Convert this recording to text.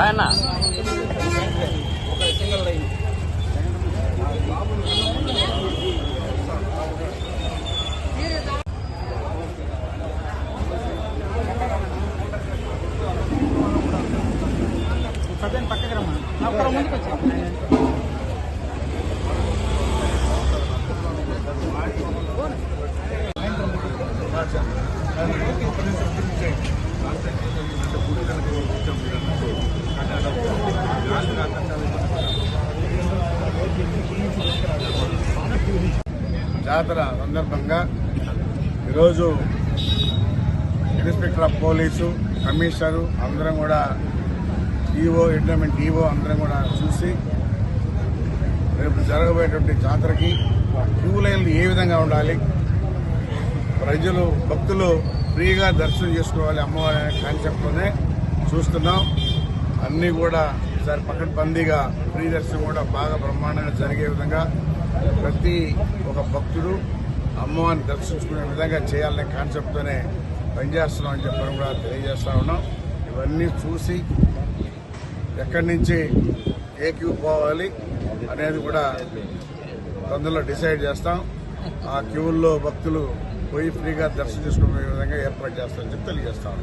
ఆయన సభ్యుని పక్కకి రమ్మా ఒక్కరు ముందుకు వచ్చి జాతర సందర్భంగా ఈరోజు ఇన్స్పెక్టర్ ఆఫ్ పోలీసు కమిషనరు అందరం కూడా ఈఓ ఎండోమెంట్ ఈఓ అందరం కూడా చూసి రేపు జరగబోయేటువంటి జాతరకి క్యూ లైన్లు ఏ విధంగా ఉండాలి? ప్రజలు భక్తులు ఫ్రీగా దర్శనం చేసుకోవాలి అమ్మవారి అనే కాన్సెప్ట్తోనే చూస్తున్నాం. అన్నీ కూడా ఈసారి పకడ్బందీగా ఫ్రీ దర్శనం కూడా బాగా బ్రహ్మాండంగా జరిగే విధంగా ప్రతి ఒక భక్తుడు అమ్మవారిని దర్శించుకునే విధంగా చేయాలనే కాన్సెప్ట్తోనే పనిచేస్తున్నాం అని చెప్పడం కూడా తెలియజేస్తా ఉన్నాం. ఇవన్నీ చూసి ఎక్కడి నుంచి ఏ క్యూ పోవాలి అనేది కూడా తొందరలో డిసైడ్ చేస్తాం. ఆ క్యూల్లో భక్తులు పోయి ఫ్రీగా దర్శనం చేసుకునే విధంగా ఏర్పాటు చేస్తామని చెప్పి తెలియజేస్తాం